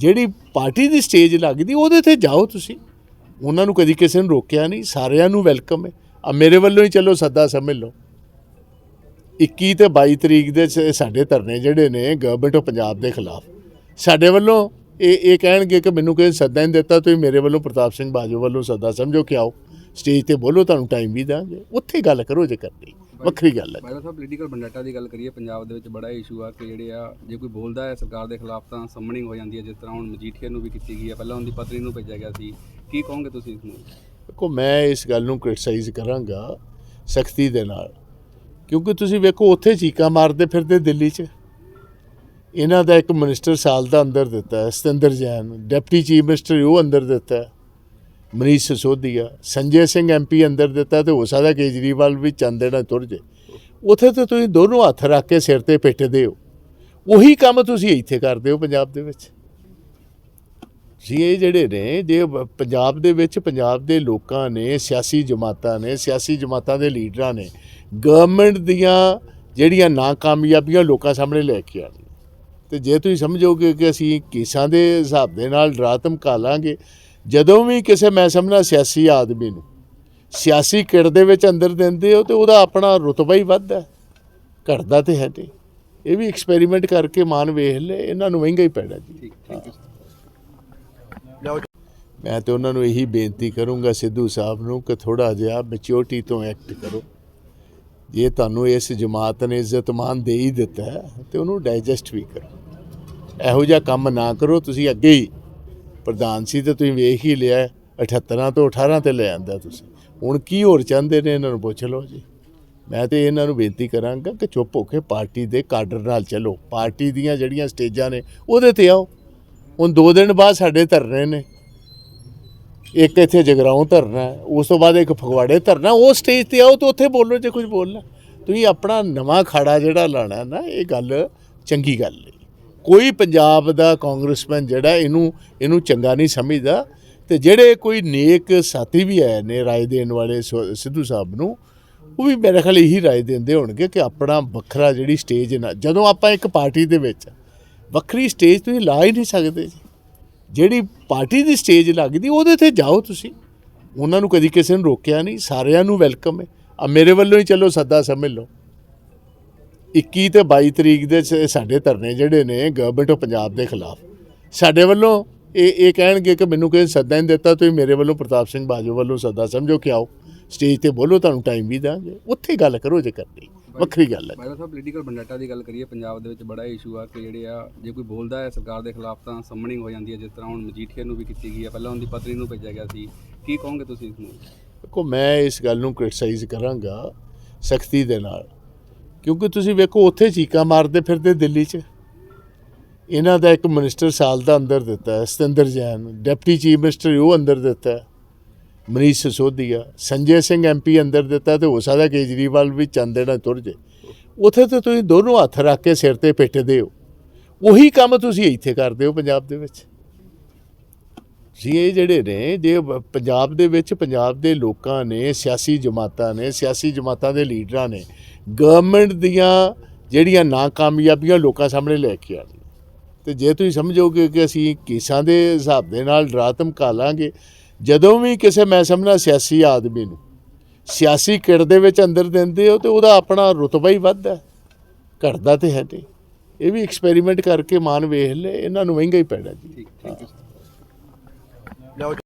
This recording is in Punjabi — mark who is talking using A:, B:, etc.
A: ਜਿਹੜੀ ਪਾਰਟੀ ਦੀ ਸਟੇਜ ਲੱਗਦੀ, ਉਹਦੇ ਤੇ ਜਾਓ ਤੁਸੀਂ। ਉਹਨਾਂ ਨੂੰ ਕਦੀ ਕਿਸੇ ਨੂੰ ਰੋਕਿਆ ਨਹੀਂ, ਸਾਰਿਆਂ ਨੂੰ ਵੈਲਕਮ ਹੈ। ਆ ਮੇਰੇ ਵੱਲੋਂ ਹੀ ਚਲੋ, ਸੱਦਾ ਸਮਝ ਲਓ। 21 ਤੇ 22 ਤਰੀਕ ਦੇ ਸਾਡੇ ਧਰਨੇ ਜਿਹੜੇ ਨੇ ਗਵਰਨਮੈਂਟ ਆਫ ਪੰਜਾਬ ਦੇ ਖਿਲਾਫ। ਸਾਡੇ ਵੱਲੋਂ ਇਹ ਇਹ ਕਹਿਣਗੇ ਕਿ ਮੈਨੂੰ ਕਿਸੇ ਸੱਦਾ ਨਹੀਂ ਦਿੱਤਾ, ਤੁਸੀਂ ਮੇਰੇ ਵੱਲੋਂ ਪ੍ਰਤਾਪ ਸਿੰਘ ਬਾਜੂ ਵੱਲੋਂ ਸੱਦਾ ਸਮਝੋ ਕਿ ਆਓ। ਸਟੇਜ ਤੇ ਬੋਲੋ ਤੁਹਾਨੂੰ ਟਾਈਮ ਵੀ ਦਾਂਗੇ। ਉੱਥੇ ਗੱਲ ਕਰੋ ਜੇ ਕਰਨੀ। ਵੱਖਰੀ ਗੱਲ ਹੈ।
B: ਬਾਈਲਾ ਸਾਹਿਬ ਪੋਲੀਟੀਕਲ ਬੰਡਾਟਾ ਦੀ ਗੱਲ ਕਰੀਏ ਪੰਜਾਬ ਦੇ ਵਿੱਚ ਬੜਾ ਇਸ਼ੂ ਆ ਕਿ ਜਿਹੜੇ ਆ ਜੇ ਕੋਈ ਬੋਲਦਾ ਹੈ ਸਰਕਾਰ ਦੇ ਖਿਲਾਫ ਤਾਂ ਸਮਨਿੰਗ ਹੋ ਜਾਂਦੀ ਹੈ ਜਿਸ ਤਰ੍ਹਾਂ ਹੁਣ ਮਜੀਠੀਆ ਨੂੰ ਵੀ ਕੀਤੀ ਗਈ ਹੈ। ਪਹਿਲਾਂ ਉਹਦੀ ਪਤਨੀ ਨੂੰ ਭੇਜਿਆ ਗਿਆ ਸੀ। ਕੀ ਕਹੋਗੇ ਤੁਸੀਂ ਇਸ ਨੂੰ?
A: ਦੇਖੋ ਮੈਂ ਇਸ ਗੱਲ ਨੂੰ ਕ੍ਰਿਟਿਸਾਈਜ਼ ਕਰਾਂਗਾ ਸਖਤੀ ਦੇ ਨਾਲ। ਕਿਉਂਕਿ ਤੁਸੀਂ ਵੇਖੋ ਉੱਥੇ ਚੀਕਾਂ ਮਾਰਦੇ ਫਿਰਦੇ ਦਿੱਲੀ 'ਚ। ਇਹਨਾਂ ਦਾ ਇੱਕ ਮਿਨਿਸਟਰ ਸਾਲ ਦਾ ਅੰਦਰ ਦਿੱਤਾ ਹੈ, Satinder Jain deputy chief minister ਉਹ ਅੰਦਰ ਦਿੱਤਾ ਹੈ, ਮਨੀਸ਼ ਸਿਸੋਦੀਆ ਸੰਜੇ ਸਿੰਘ ਐਮਪੀ ਅੰਦਰ ਦਿੱਤਾ ਤੇ ਹੋ ਸਕਦਾ ਕੇਜਰੀਵਾਲ ਵੀ ਚੰਦ ਤੁਰ ਜੇ। ਉੱਥੇ ਤੇ ਤੁਸੀਂ ਦੋਨੋਂ ਹੱਥ ਰੱਖ ਕੇ ਸਿਰ ਤੇ ਪਿੱਟਦੇ ਹੋ। ਉਹੀ ਕੰਮ ਤੁਸੀਂ ਇੱਥੇ ਕਰਦੇ ਹੋ ਪੰਜਾਬ ਦੇ ਵਿੱਚ। ਜੀ, ਇਹ ਜਿਹੜੇ ਨੇ, ਜੇ ਪੰਜਾਬ ਦੇ ਵਿੱਚ ਪੰਜਾਬ ਦੇ ਲੋਕਾਂ ਨੇ, ਸਿਆਸੀ ਜਮਾਤਾਂ ਨੇ, ਸਿਆਸੀ ਜਮਾਤਾਂ ਦੇ ਲੀਡਰਾਂ ਨੇ ਗਵਰਨਮੈਂਟ ਦੀਆਂ ਜਿਹੜੀਆਂ ਨਾਕਾਮਯਾਬੀਆਂ ਲੋਕਾਂ ਸਾਹਮਣੇ ਲੈ ਕੇ ਆਉਣੀਆਂ। ਤੇ ਜੇ ਤੁਸੀਂ ਸਮਝੋਗੇ ਕਿ ਅਸੀਂ ਕੇਸਾਂ ਦੇ ਹਿਸਾਬ ਦੇ ਨਾਲ ਡਰਾ ਧਮਕਾ ਲਾਂਗੇ ਜਦੋਂ ਵੀ ਕਿਸੇ ਮੈਂ ਸਮਝਣਾ ਸਿਆਸੀ ਆਦਮੀ ਨੂੰ ਸਿਆਸੀ ਕਿੜ ਦੇ ਵਿੱਚ ਅੰਦਰ ਦਿੰਦੇ ਹੋ ਤੇ ਉਹਦਾ ਆਪਣਾ ਰੁਤਬਾ ਹੀ ਵੱਧਦਾ। ਘਟਦਾ ਤੇ ਹੈ ਨਹੀਂ। ਇਹ ਵੀ ਐਕਸਪੈਰੀਮੈਂਟ ਕਰਕੇ ਮਾਨ ਵੇਖ ਲੈ ਇਹਨਾਂ ਨੂੰ ਮਹਿੰਗਾ ਹੀ ਪੈਣਾ ਜੀ। ਮੈਂ ਤੇ ਉਹਨਾਂ ਨੂੰ ਇਹੀ ਬੇਨਤੀ ਕਰੂੰਗਾ ਸਿੱਧੂ ਸਾਹਿਬ ਨੂੰ ਕਿ ਥੋੜਾ ਜਿਹਾ ਮੈਚਿਓਰਟੀ ਤੋਂ ਐਕਟ ਕਰੋ। ਜੇ ਤੁਹਾਨੂੰ ਇਸ ਜਮਾਤ ਨੇ ਇੱਜ਼ਤ ਮਾਨ ਦੇ ਹੀ ਦਿੱਤਾ ਤੇ ਉਹਨੂੰ ਡਾਈਜੈਸਟ ਵੀ ਕਰੋ। ਇਹੋ ਜਿਹਾ ਕੰਮ ਨਾ ਕਰੋ ਤੁਸੀਂ ਅੱਗੇ ਹੀ ਪ੍ਰਧਾਨ ਸੀ ਤੇ ਤੁਸੀਂ ਵੇਖ ਹੀ ਲਿਆ 78 ਤੋਂ 18 ਤੇ ਲੈ ਆਂਦਾ ਤੁਸੀਂ। ਹੁਣ ਕੀ ਹੋਰ ਚਾਹੁੰਦੇ ਨੇ ਇਹਨਾਂ ਨੂੰ? ਪੁੱਛ ਲਓ ਜੀ। ਮੈਂ ਤੇ ਇਹਨਾਂ ਨੂੰ ਬੇਨਤੀ ਕਰਾਂਗਾ ਕਿ ਚੁੱਪ ਹੋ ਕੇ ਪਾਰਟੀ ਦੇ ਕਾਡਰ ਨਾਲ ਚੱਲੋ। ਪਾਰਟੀ ਦੀਆਂ ਜਿਹੜੀਆਂ ਸਟੇਜਾਂ ਨੇ, ਉਹਦੇ ਤੇ ਆਓ। ਹੁਣ 2 ਦਿਨ ਬਾਅਦ ਸਾਡੇ ਧਰਨੇ ਨੇ। ਇੱਕ ਇੱਥੇ ਜਗਰਾਉਂ ਧਰਨਾ ਉਸ ਤੋਂ ਬਾਅਦ ਇੱਕ ਫਗਵਾੜੇ ਧਰਨਾ ਉਹ ਸਟੇਜ ਤੇ ਆਓ ਤਾਂ ਉੱਥੇ ਬੋਲੋ ਜੇ ਕੁਝ ਬੋਲਣਾ। ਤੁਸੀਂ ਆਪਣਾ ਨਵਾਂ ਖਾੜਾ ਜਿਹੜਾ ਲਾਣਾ ਨਾ, ਇਹ ਗੱਲ ਚੰਗੀ ਗੱਲ ਹੈ। ਕੋਈ ਪੰਜਾਬ ਦਾ ਕਾਂਗਰਸਮੈਨ ਜਿਹੜਾ ਇਹਨੂੰ ਇਹਨੂੰ ਚੰਗਾ ਨਹੀਂ ਸਮਝਦਾ ਤੇ ਜਿਹੜੇ ਕੋਈ ਨੇਕ ਸਾਥੀ ਵੀ ਆਏ ਨੇ ਰਾਏ ਦੇਣ ਵਾਲੇ ਸੋ- ਸਿੱਧੂ ਸਾਹਿਬ ਨੂੰ, ਉਹ ਵੀ ਮੇਰੇ ਖਿਆਲ ਇਹੀ ਰਾਏ ਦਿੰਦੇ ਹੋਣਗੇ ਕਿ ਆਪਣਾ ਵੱਖਰਾ ਜਿਹੜੀ ਸਟੇਜ ਨਾ, ਜਦੋਂ ਆਪਾਂ ਇੱਕ ਪਾਰਟੀ ਦੇ ਵਿੱਚ ਵੱਖਰੀ ਸਟੇਜ ਤੁਸੀਂ ਲਾ ਹੀ ਨਹੀਂ ਸਕਦੇ ਜੀ। ਜਿਹੜੀ ਪਾਰਟੀ ਦੀ ਸਟੇਜ ਲੱਗਦੀ, ਉਹਦੇ ਤੇ ਜਾਓ ਤੁਸੀਂ। ਉਹਨਾਂ ਨੂੰ ਕਦੀ ਕਿਸੇ ਨੂੰ ਰੋਕਿਆ ਨਹੀਂ, ਸਾਰਿਆਂ ਨੂੰ ਵੈਲਕਮ ਹੈ। ਆ ਮੇਰੇ ਵੱਲੋਂ ਹੀ ਚਲੋ, ਸੱਦਾ ਸਮਝ ਲਓ 21 ਤੇ 22 ਤਰੀਕ ਦੇ ਸਾਡੇ ਧਰਨੇ ਜਿਹੜੇ ਨੇ ਗਵਰਨਮੈਂਟ ਆਫ ਪੰਜਾਬ ਦੇ ਖਿਲਾਫ। ਸਾਡੇ ਵੱਲੋਂ ਇਹ ਇਹ ਕਹਿਣਗੇ ਕਿ ਮੈਨੂੰ ਕਿਸੇ ਸੱਦਾ ਨਹੀਂ ਦਿੱਤਾ ਤੁਸੀਂ ਮੇਰੇ ਵੱਲੋਂ ਪ੍ਰਤਾਪ ਸਿੰਘ ਬਾਜੂ ਵੱਲੋਂ ਸੱਦਾ ਸਮਝੋ ਕਿ ਆਓ। ਸਟੇਜ ਤੇ ਬੋਲੋ ਤੁਹਾਨੂੰ ਟਾਈਮ ਵੀ ਦਾਂਗੇ। ਉੱਥੇ ਗੱਲ ਕਰੋ ਜੇ ਕਰਨੀ। ਵੱਖਰੀ ਗੱਲ ਹੈ।
B: ਬਾਈਲਾ ਸਾਹਿਬ ਪੋਲੀਟੀਕਲ ਬੰਡਾਟਾ ਦੀ ਗੱਲ ਕਰੀਏ ਪੰਜਾਬ ਦੇ ਵਿੱਚ ਬੜਾ ਇਸ਼ੂ ਆ ਕਿ ਜਿਹੜੇ ਆ ਜੇ ਕੋਈ ਬੋਲਦਾ ਹੈ ਸਰਕਾਰ ਦੇ ਖਿਲਾਫ ਤਾਂ ਸਮਨਿੰਗ ਹੋ ਜਾਂਦੀ ਹੈ। ਜਿਸ ਤਰ੍ਹਾਂ ਹੁਣ ਮਜੀਠੀਆ ਨੂੰ ਵੀ ਕੀਤੀ ਗਈ ਹੈ ਪਹਿਲਾਂ ਉਹਦੀ ਪਤਨੀ ਨੂੰ ਭੇਜਿਆ ਗਿਆ ਸੀ। ਕੀ ਕਹੋਗੇ ਤੁਸੀਂ ਇਸ ਨੂੰ?
A: ਦੇਖੋ ਮੈਂ ਇਸ ਗੱਲ ਨੂੰ ਕ੍ਰਿਟਿਸਾਈਜ਼ ਕਰਾਂਗਾ ਸਖਤੀ ਦੇ ਨਾਲ। ਕਿਉਂਕਿ ਤੁਸੀਂ ਵੇਖੋ ਉੱਥੇ ਚੀਕਾਂ ਮਾਰਦੇ ਫਿਰਦੇ ਦਿੱਲੀ 'ਚ। ਇਹਨਾਂ ਦਾ ਇੱਕ ਮਿਨਿਸਟਰ ਸਾਲ ਦਾ ਅੰਦਰ ਦਿੱਤਾ ਹੈ, Satinder Jain deputy chief minister ਉਹ ਅੰਦਰ ਦਿੱਤਾ ਹੈ, ਮਨੀਸ਼ ਸਸੋਦੀਆ ਸੰਜੇ ਸਿੰਘ ਐਮਪੀ ਅੰਦਰ ਦਿੱਤਾ ਤੇ ਹੋ ਸਕਦਾ ਕੇਜਰੀਵਾਲ ਵੀ ਚੰਦ ਦੇਣਾ ਤੁਰ ਜੇ ਉੱਥੇ ਤੇ ਤੁਸੀਂ ਦੋਨੋਂ ਹੱਥ ਰੱਖ ਕੇ ਸਿਰ ਤੇ ਪਿੱਟਦੇ ਹੋ। ਉਹੀ ਕੰਮ ਤੁਸੀਂ ਇੱਥੇ ਕਰਦੇ ਹੋ ਪੰਜਾਬ ਦੇ ਵਿੱਚ। ਇਹ ਜਿਹੜੇ ਨੇ, ਜੇ ਪੰਜਾਬ ਦੇ ਵਿੱਚ ਪੰਜਾਬ ਦੇ ਲੋਕਾਂ ਨੇ, ਸਿਆਸੀ ਜਮਾਤਾਂ ਨੇ, ਸਿਆਸੀ ਜਮਾਤਾਂ ਦੇ ਲੀਡਰਾਂ ਨੇ ਗਵਰਨਮੈਂਟ ਦੀਆਂ ਜਿਹੜੀਆਂ ਨਾਕਾਮਯਾਬੀਆਂ ਲੋਕਾਂ ਸਾਹਮਣੇ ਲੈ ਕੇ ਆਉਣੀਆਂ ਤੇ ਜੇ ਤੁਸੀਂ ਸਮਝੋਗੇ ਕਿ ਅਸੀਂ ਕੇਸਾਂ ਦੇ ਹਿਸਾਬ ਦੇ ਨਾਲ ਡਰਾ ਧਮਕਾ ਲਾਂਗੇ ਜਦੋਂ ਵੀ ਕਿਸੇ ਮੈਂ ਸਮਝਣਾ ਸਿਆਸੀ ਆਦਮੀ ਨੂੰ, ਸਿਆਸੀ ਕਿੜ ਦੇ ਵਿੱਚ ਅੰਦਰ ਦਿੰਦੇ ਹੋ, ਤੇ ਉਹਦਾ ਆਪਣਾ ਰੁਤਬਾ ਹੀ ਵੱਧਦਾ ਹੈ। ਘਟਦਾ ਤੇ ਹੈ ਨਹੀਂ। ਇਹ ਵੀ ਐਕਸਪੈਰੀਮੈਂਟ ਕਰਕੇ ਮਾਨ ਵੇਖ ਲੈ, ਇਹਨਾਂ ਨੂੰ ਮਹਿੰਗਾ ਹੀ ਪੈਣਾ ਜੀ।
B: ਠੀਕ ਥੈਂਕ
C: No